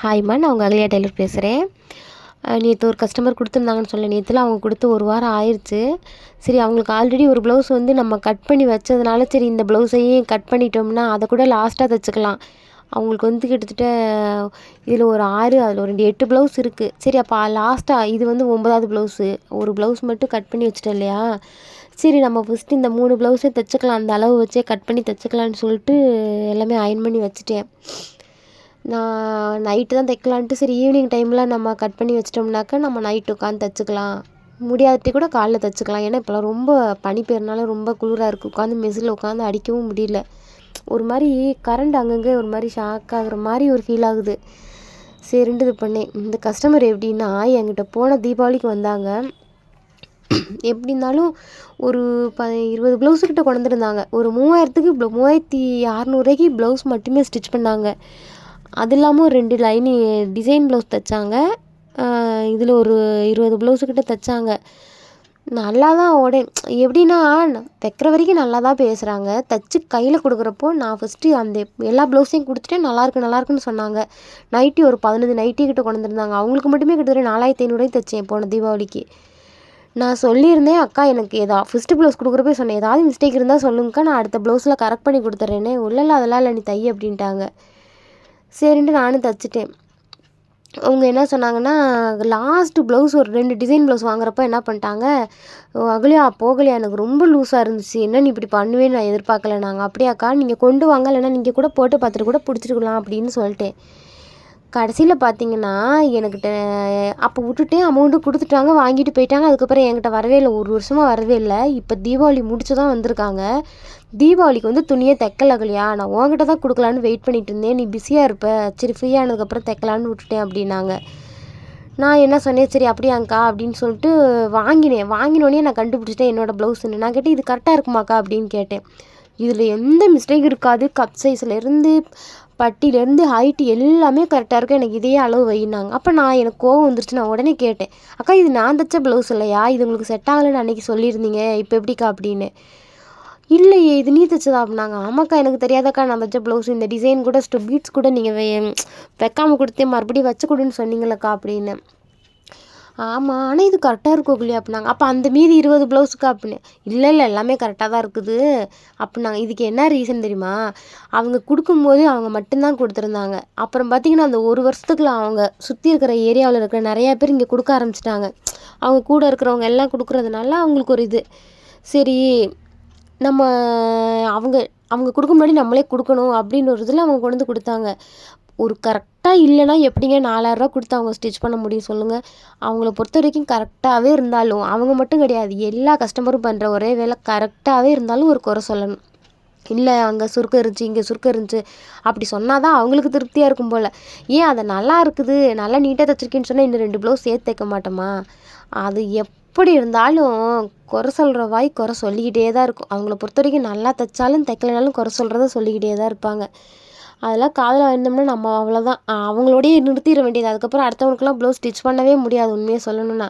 ஹாய்ம்மா நான் உங்கள் அகலியா டெய்லர் பேசுகிறேன் நேற்று ஒரு கஸ்டமர் கொடுத்துருந்தாங்கன்னு சொல்ல. நேற்றுல அவங்க கொடுத்து ஒரு வாரம் ஆயிடுச்சு சரி அவங்களுக்கு ஆல்ரெடி ஒரு ப்ளவுஸ் வந்து நம்ம கட் பண்ணி வச்சதுனால சரி இந்த ப்ளவுஸையும் கட் பண்ணிட்டோம்னா அதை கூட லாஸ்ட்டாக தைச்சிக்கலாம். அவங்களுக்கு வந்து கிட்டத்தட்ட இதில் ஒரு ஆறு அதில் ஒரு ரெண்டு எட்டு ப்ளவுஸ் இருக்குது சரி அப்போ லாஸ்ட்டாக இது வந்து ஒன்பதாவது ப்ளவுஸு ஒரு ப்ளவுஸ் மட்டும் கட் பண்ணி வச்சுட்டோம் இல்லையா? சரி நம்ம ஃபஸ்ட்டு இந்த மூணு ப்ளவுஸே தைச்சிக்கலாம். அந்த அளவு வச்சே கட் பண்ணி தைச்சிக்கலான்னு சொல்லிட்டு எல்லாமே அயன் பண்ணி வச்சுட்டேன். நான் நைட்டு தான் தைக்கலான்ட்டு சரி ஈவினிங் டைமில் நம்ம கட் பண்ணி வச்சிட்டோம்னாக்கா நம்ம நைட்டு உட்காந்து தைச்சிக்கலாம். முடியாதட்டி கூட காலைல தைச்சிக்கலாம். ஏன்னா இப்போலாம் ரொம்ப பனி பெயர்னால ரொம்ப குளிராக இருக்குது உட்காந்து மெசில் உட்காந்து அடிக்கவும் முடியல. ஒரு மாதிரி கரண்ட் அங்கங்கே ஒரு மாதிரி ஷாக் ஆகுற மாதிரி ஒரு ஃபீல் ஆகுது. சரின்ட்டு இது பண்ணேன். இந்த கஸ்டமர் எப்படின்னா என்கிட்ட போன தீபாவளிக்கு வந்தாங்க. எப்படி இருந்தாலும் ஒரு ப இருபது ப்ளவுஸு கிட்ட கொண்டு ஒரு மூவாயிரத்துக்கு ப்ள மூவாயிரத்தி அறநூறுவாய்க்கு ப்ளவுஸ் மட்டுமே ஸ்டிச் பண்ணாங்க. அது இல்லாமல் ரெண்டு லைனி டிசைன் ப்ளவுஸ் தைச்சாங்க. இதில் ஒரு இருபது ப்ளவுஸு கிட்ட தைச்சாங்க. நல்லா தான் ஓடே எப்படின்னா தைக்கிற வரைக்கும் நல்லா தான் பேசுகிறாங்க தைச்சி கையில் கொடுக்குறப்போ நான் ஃபஸ்ட்டு அந்த எல்லா ப்ளவுஸையும் கொடுத்துட்டு நல்லாயிருக்கு நல்லாயிருக்குன்னு சொன்னாங்க. நைட்டி ஒரு பதினஞ்சு நைட்டி கிட்ட கொண்டு வந்திருந்தாங்க. அவங்களுக்கு மட்டுமே கிட்டத்தட்ட நாலாயிரத்தி ஐநூறுவாய்க்கு தைச்சேன் போன தீபாவளிக்கு. நான் சொல்லியிருந்தேன் அக்கா எனக்கு ஏதா ஃபஸ்ட்டு ப்ளவுஸ் கொடுக்குறப்பே சொன்னேன் ஏதாவது மிஸ்டேக் இருந்தால் சொல்லுங்கக்கா நான் அடுத்த ப்ளவுஸில் கரெக்ட் பண்ணி கொடுத்துட்றேனே உள்ளல அதெல்லாம் இல்லை நீ தை அப்படின்ட்டாங்க. சரின்ட்டு நானும் தைச்சிட்டேன். அவங்க என்ன சொன்னாங்கன்னா லாஸ்ட்டு ப்ளவுஸ் ஒரு ரெண்டு டிசைன் ப்ளவுஸ் வாங்குறப்ப என்ன பண்ணிட்டாங்க அகலியா போகலையா? எனக்கு ரொம்ப லூஸாக இருந்துச்சு. என்ன நீ இப்படி பண்ணுவேன்னு நான் எதிர்பார்க்கல. நாங்கள் அப்படியாக்கா நீங்கள் கொண்டு வாங்க. இல்லைன்னா நீங்கள் கூட போட்டு பார்த்துட்டு கூட பிடிச்சிருக்கலாம் அப்படின்னு சொல்லிட்டேன். கடைசியில் பார்த்தீங்கன்னா எனக்கிட்ட அப்போ விட்டுட்டேன் அமௌண்ட்டு கொடுத்துட்டாங்க வாங்கிட்டு போயிட்டாங்க அதுக்கப்புறம் என்கிட்ட வரவே இல்லை. ஒரு வருஷமாக வரவே இல்லை. இப்போ தீபாவளி முடிச்சு தான் வந்திருக்காங்க. தீபாவளிக்கு வந்து துணியே தைக்கல அகலியா. நான் உன்கிட்ட தான் கொடுக்கலான்னு வெயிட் பண்ணிட்டு இருந்தேன். நீ பிஸியாக இருப்ப. சரி ஃப்ரீயானதுக்கப்புறம் தைக்கலான்னு விட்டுட்டேன் அப்படின்னாங்க. நான் என்ன சொன்னேன்? சரி அப்படியாங்க்கா அப்படின்னு சொல்லிட்டு வாங்கினேன். வாங்கினோடனே நான் கண்டுபிடிச்சிட்டேன் என்னோடய ப்ளவுஸ்ன்னு நான் கேட்டேன் இது கரெக்டாக இருக்குமாக்கா? அப்படின்னு கேட்டேன். இதில் எந்த மிஸ்டேக் இருக்காது. கப் சைஸ்லேருந்து பட்டிலேருந்து ஹைட்டு எல்லாமே கரெக்டாக இருக்கும். எனக்கு இதே அளவு வைனாங்க. அப்போ நான் எனக்கு கோவம் வந்துருச்சு. நான் உடனே கேட்டேன் அக்கா இது நான் தைச்ச ப்ளவுஸ் இல்லையா? இது உங்களுக்கு செட் ஆகலைன்னு அன்றைக்கி சொல்லியிருந்தீங்க. இப்போ எப்படிக்கா? அப்படின்னு. இல்லையே இது நீ தைச்சதா? அப்படின்னாங்க. ஆமாக்கா எனக்கு தெரியாதக்கா. நான் தைச்ச ப்ளவுஸ் இந்த டிசைன் கூட ஸ்டோ பீட்ஸ் கூட நீங்கள் வே வைக்காமல் கொடுத்தே மறுபடியும் வச்சு கொடுன்னு சொன்னீங்களக்கா? அப்படின்னு. ஆமாம் ஆனால் இது கரெக்டாக இருக்கும் இல்லையா அப்படின்னாங்க. அப்போ அந்த மீதி இருபது ப்ளவுஸுக்கு அப்படின்னு. இல்லை இல்லை எல்லாமே கரெக்டாக தான் இருக்குது. அப்படின்னாங்க. இதுக்கு என்ன ரீசன் தெரியுமா? அவங்க கொடுக்கும்போது அவங்க மட்டும்தான் கொடுத்துருந்தாங்க. அப்புறம் பார்த்திங்கன்னா அந்த ஒரு வருஷத்துக்குள்ள அவங்க சுற்றி இருக்கிற ஏரியாவில் இருக்கிற நிறையா பேர் இங்கே கொடுக்க ஆரம்பிச்சிட்டாங்க. அவங்க கூட இருக்கிறவங்க எல்லாம் கொடுக்குறதுனால அவங்களுக்கு ஒரு இது. சரி நம்ம அவங்க அவங்க கொடுக்க முன்னாடி நம்மளே கொடுக்கணும் அப்படின்னு ஒரு இதில் அவங்க கொண்டு வந்து கொடுத்தாங்க. ஒரு கரெக்டாக இல்லைன்னா எப்படிங்க நாலாயிரரூவா கொடுத்து அவங்க ஸ்டிச் பண்ண முடியும் சொல்லுங்கள் அவங்கள பொறுத்த வரைக்கும் கரெக்டாகவே இருந்தாலும் அவங்க மட்டும் கிடையாது எல்லா கஸ்டமரும் பண்ணுற ஒரே வேலை கரெக்டாகவே இருந்தாலும் ஒரு குறை சொல்லணும். இல்லை அங்கே சுருக்கம் இருந்துச்சு இங்கே சுருக்கம் இருந்துச்சு அப்படி சொன்னால் தான் அவங்களுக்கு திருப்தியாக இருக்கும் போல். ஏன் அதை நல்லா இருக்குது நல்லா நீட்டாக தைச்சிருக்கேன்னு சொன்னால் இன்னும் ரெண்டு ப்ளவுஸ் சேர்த்து தைக்க மாட்டோமா? அது எப்படி இருந்தாலும் குறை சொல்கிற வாய் குறை சொல்லிக்கிட்டே தான் இருக்கும். அவங்கள பொறுத்த வரைக்கும் நல்லா தைச்சாலும் தைக்கலைனாலும் குறை சொல்கிறத சொல்லிக்கிட்டே தான் இருப்பாங்க. அதெல்லாம் காதில் வாங்கினோம்னா நம்ம அவ்வளோதான் அவங்களோடயே நிறுத்திட வேண்டியது. அதுக்கப்புறம் அடுத்தவங்களுக்குலாம் ப்ளவுஸ் ஸ்டிச் பண்ணவே முடியாது உண்மையாக சொல்லணும்னா.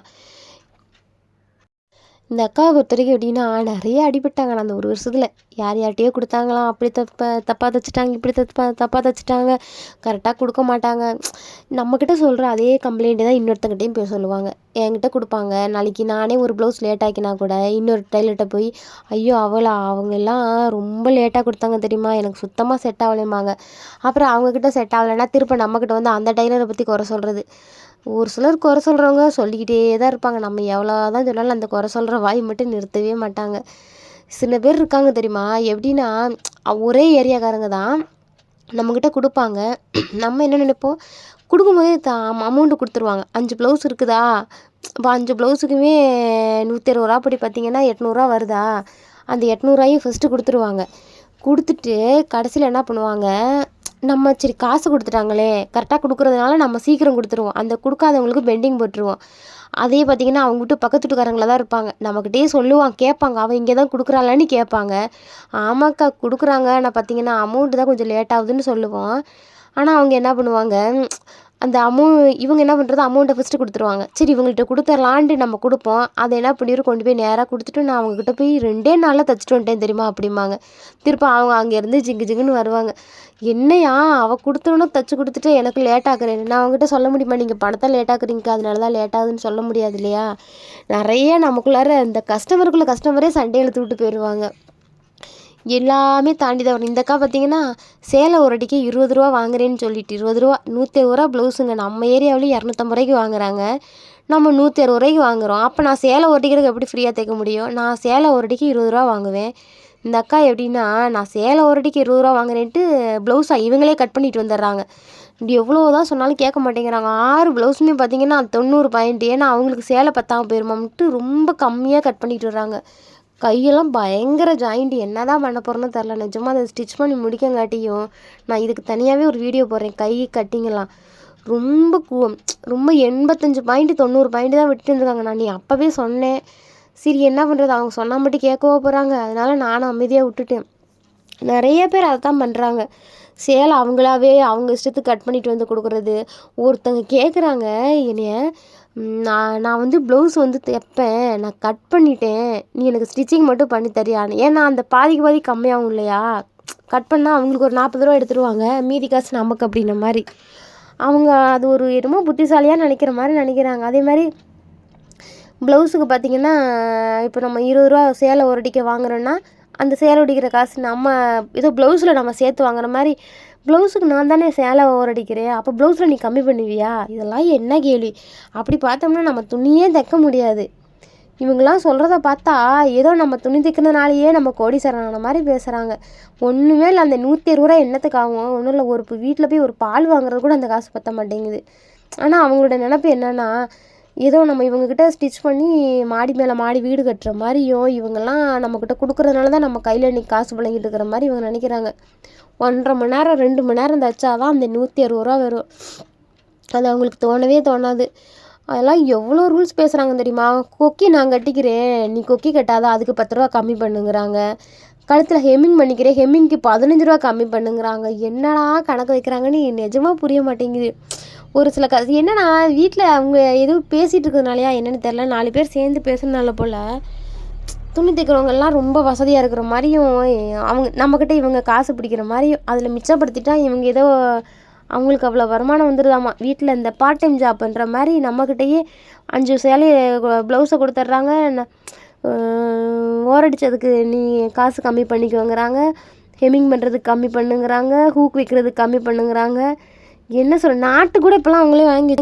இந்த அக்காவை பொறுத்த வரைக்கும் எப்படின்னா நிறைய அடிபட்டாங்க. அந்த ஒரு வருஷத்தில் யார் யார்கிட்டயோ கொடுத்தாங்களாம். அப்படி தப்ப தப்பாக தைச்சிட்டாங்க இப்படி தப்பா தப்பாக தைச்சிட்டாங்க. கரெக்டாக கொடுக்க மாட்டாங்க. நம்மக்கிட்ட சொல்கிற அதே கம்ப்ளைண்ட்டு தான் இன்னொருத்தங்கிட்டையும் போய் சொல்லுவாங்க. என்கிட்ட கொடுப்பாங்க. நாளைக்கு நானே ஒரு ப்ளவுஸ் லேட் ஆக்கினா கூட இன்னொரு டைலர்கிட்ட போய் ஐயோ அவளா? அவங்கெல்லாம் ரொம்ப லேட்டாக கொடுத்தாங்க தெரியுமா? எனக்கு சுத்தமாக செட் ஆகலைம்பாங்க. அப்புறம் அவங்கக்கிட்ட செட் ஆகலைன்னா திரும்ப நம்மக்கிட்ட வந்து அந்த டைலரை பற்றி குறை சொல்கிறது ஒரு சிலர் குறை சொல்கிறவங்க சொல்லிக்கிட்டே தான் இருப்பாங்க. நம்ம எவ்வளோ தான் சொன்னாலும் அந்த குறை சொல்கிற வாய் மட்டும் நிறுத்தவே மாட்டாங்க. சில பேர் இருக்காங்க தெரியுமா? எப்படின்னா ஒரே ஏரியாக்காரங்க தான் நம்மக்கிட்ட கொடுப்பாங்க. நம்ம என்ன நினைப்போம்? கொடுக்கும்போதே த அமௌண்ட்டு கொடுத்துருவாங்க. அஞ்சு ப்ளவுஸ் இருக்குதா? இப்போ அஞ்சு ப்ளவுஸுக்குமே நூற்றி அறுபது ரூபா படி பார்த்தீங்கன்னா எட்நூறுரூவா வருதா? அந்த எட்நூறுவாயும் ஃபஸ்ட்டு கொடுத்துருவாங்க. கொடுத்துட்டு கடைசியில் என்ன பண்ணுவாங்க? நம்ம சரி காசு கொடுத்துட்டாங்களே கரெக்டாக கொடுக்குறதுனால நம்ம சீக்கிரம் கொடுத்துருவோம். அந்த கொடுக்காதவங்களுக்கு பெண்டிங் போட்டுருவோம். அதே பார்த்திங்கன்னா அவங்க விட்டு பக்கத்து வீட்டுக்காரங்கள தான் இருப்பாங்க. நம்மக்கிட்டே சொல்லுவான் கேட்பாங்க. அவன் இங்கே தான் கொடுக்குறாளான்னு கேட்பாங்க. ஆமாக்கா கொடுக்குறாங்க. ஆனால் பார்த்திங்கன்னா அமௌண்ட்டு தான் கொஞ்சம் லேட் ஆகுதுன்னு சொல்லுவோம். ஆனால் அவங்க என்ன பண்ணுவாங்க அந்த அமௌ இவங்க என்ன பண்ணுறது அமௌண்ட்டை ஃபஸ்ட்டு கொடுத்துருவாங்க. சரி இவங்கள்ட்ட கொடுத்துர்லான்ட்டு நம்ம கொடுப்போம். அதை என்ன பண்ணிடும் கொண்டு போய் நேராக கொடுத்துட்டு நான் அவங்கக்கிட்ட போய் ரெண்டே நாளில் தைச்சிட்டு வந்துட்டேன் தெரியுமா அப்படிம்பாங்க. திருப்ப அவங்க அங்கேருந்து ஜிங்கு ஜிங்குன்னு வருவாங்க. என்னையா? அவள் கொடுத்தோன்னு தைச்சி கொடுத்துட்டு எனக்கு லேட் ஆக்குறேன் நான் அவங்ககிட்ட சொல்ல முடியுமா? நீங்கள் பணத்தை லேட் ஆக்குறீங்க. அதனால தான் லேட் ஆகுதுன்னு சொல்ல முடியாது இல்லையா? நிறைய நமக்குள்ளார இந்த கஸ்டமருக்குள்ளே கஸ்டமரே சண்டை எழுத்து விட்டு போயிடுவாங்க எல்லாமே தாண்டி தான் வரும் இந்த அக்கா பார்த்தீங்கன்னா சேலை ஒரு அடிக்கு இருபது ரூபா வாங்குறேன்னு சொல்லிட்டு இருபது ரூபா நூற்றி ரூபா ப்ளவுஸுங்க நம்ம ஏரியாவிலேயும் இரநூத்தம்பது ரூபாய்க்கு வாங்குறாங்க. நம்ம நூற்றி அறுபது ரூபாய்க்கு வாங்குகிறோம் அப்போ நான் சேலை ஒரு எப்படி ஃப்ரீயாக தைக்க முடியும்? நான் சேலை ஒரு அடிக்கு இருபது ரூபா வாங்குவேன். இந்த அக்கா எப்படின்னா நான் சேலை ஒரு அடிக்கு இருபது ரூபா வாங்குறேன்ட்டு ப்ளவுஸாக இவங்களே கட் பண்ணிட்டு வந்துடுறாங்க. இப்படி எவ்வளோ தான் சொன்னாலும் கேட்க மாட்டேங்கிறாங்க. ஆறு ப்ளவுஸுமே பார்த்தீங்கன்னா தொண்ணூறு பாயிண்ட் ஏன்னா அவங்களுக்கு சேலை பத்தாம போயிருமான்ட்டு ரொம்ப கம்மியாக கட் பண்ணிட்டு வர்றாங்க. கையெல்லாம் பயங்கர ஜாயிண்ட் என்ன தான் பண்ண போகிறேன்னு தெரில நிஜமாக அதை ஸ்டிச் பண்ணி முடிக்கங்காட்டியும் நான் இதுக்கு தனியாகவே ஒரு வீடியோ போடுறேன். கை கட்டிங்கெல்லாம் ரொம்ப கூ ரொம்ப எண்பத்தஞ்சு பாயிண்ட் தொண்ணூறு பாயிண்ட் தான் விட்டுருந்துருக்காங்க நான் நீ அப்போவே சொன்னேன். சரி என்ன பண்ணுறது அவங்க சொன்னால் மட்டும் கேட்கவோ போகிறாங்க அதனால நானும் அமைதியாக விட்டுட்டேன். நிறைய பேர் அதை தான் பண்ணுறாங்க சேலை அவங்களாவே அவங்க இஷ்டத்துக்கு கட் பண்ணிட்டு வந்து கொடுக்குறது. ஒருத்தங்க கேட்குறாங்க என்னைய நான் நான் வந்து ப்ளவுஸ் வந்து தைப்பேன். நான் கட் பண்ணிட்டேன். நீ எனக்கு ஸ்டிச்சிங் மட்டும் பண்ணி தரியான்னு. ஏன்னா அந்த பாதிக்கு பாதி கம்மியாகும் இல்லையா? கட் பண்ணால் அவங்களுக்கு ஒரு நாற்பது ரூபா எடுத்துருவாங்க. மீதி காசு நமக்கு அப்படின்ன மாதிரி. அவங்க அது ஒரு என்னமோ புத்திசாலியாக நினைக்கிற மாதிரி நினைக்கிறாங்க. அதே மாதிரி ப்ளவுஸுக்கு பார்த்தீங்கன்னா இப்போ நம்ம இருபது ரூபா சேலை ஒரு அடிக்க வாங்குறோன்னா அந்த சேலை அடிக்கிற காசு நம்ம ஏதோ ப்ளவுஸில் நம்ம சேர்த்து வாங்குற மாதிரி ப்ளவுஸுக்கு நான் தானே சேலை ஓவர் அடிக்கிறேன் அப்போ ப்ளவுஸில் நீ கம்மி பண்ணுவியா? இதெல்லாம் என்ன கேள்வி அப்படி பார்த்தோம்னா நம்ம துணியே தைக்க முடியாது. இவங்கெல்லாம் சொல்கிறத பார்த்தா ஏதோ நம்ம துணி தைக்கிறதுனாலேயே நம்ம கோடீஸ்வரனான மாதிரி பேசுகிறாங்க ஒன்றுமே இல்லை அந்த நூற்றி இருபது ரூபா என்னத்துக்கு ஆகும் ஒன்றும் இல்லை ஒரு வீட்டில் போய் ஒரு பால் வாங்குறது கூட அந்த காசு பத்த மாட்டேங்குது. ஆனால் அவங்களோட நினப்பு என்னென்னா ஏதோ நம்ம இவங்கக்கிட்ட ஸ்டிச் பண்ணி மாடி மேலே மாடி வீடு கட்டுற மாதிரியும் இவங்கெல்லாம் நம்மக்கிட்ட கொடுக்குறதுனால தான் நம்ம கையில் இன்றைக்கி காசு புழங்கிட்டு இருக்கிற மாதிரி இவங்க நினைக்கிறாங்க. ஒன்றரை மணி நேரம் ரெண்டு மணி நேரம் தைச்சாதான் அந்த நூற்றி அறுபது ரூபா வரும். அது அவங்களுக்கு தோணவே தோணாது. அதெல்லாம் எவ்வளோ ரூல்ஸ் பேசுகிறாங்க தெரியுமா? கொக்கி நான் கட்டிக்கிறேன் நீ கொக்கி கட்டாத அதுக்கு பத்து ரூபா கம்மி பண்ணுங்கிறாங்க. கழுத்தில் ஹெம்மிங் பண்ணிக்கிறேன் ஹெம்மிங்க்கு பதினஞ்சு ரூபா கம்மி பண்ணுங்கிறாங்க. என்னடா கணக்கு வைக்கிறாங்கன்னு நிஜமாக புரிய மாட்டேங்குது. ஒரு சில க என்னன்னா வீட்டில் அவங்க எதுவும் பேசிகிட்டு இருக்கிறதுனாலயா என்னென்னு தெரில நாலு பேர் சேர்ந்து பேசுகிறதுனால போல் துணி தைக்கிறவங்கெல்லாம் ரொம்ப வசதியாக இருக்கிற மாதிரியும் அவங்க நம்மக்கிட்ட இவங்க காசு பிடிக்கிற மாதிரியும் அதில் மிச்சப்படுத்திட்டா இவங்க ஏதோ அவங்களுக்கு அவ்வளோ வருமானம் வந்துடுதாமா வீட்டில் இந்த பார்ட் டைம் ஜாப் பண்ணுற மாதிரி நம்மக்கிட்டேயே அஞ்சு சேலையை ப்ளவுஸை கொடுத்துட்றாங்க. ஓரடிச்சதுக்கு நீ காசு கம்மி பண்ணிக்கோங்கிறாங்க. ஹெம்மிங் பண்ணுறதுக்கு கம்மி பண்ணுங்கிறாங்க. ஹூக் விற்கிறதுக்கு கம்மி பண்ணுங்கிறாங்க. என்ன சொல்ற? நாட்டு கூட இப்போலாம் அவங்களே வாங்கி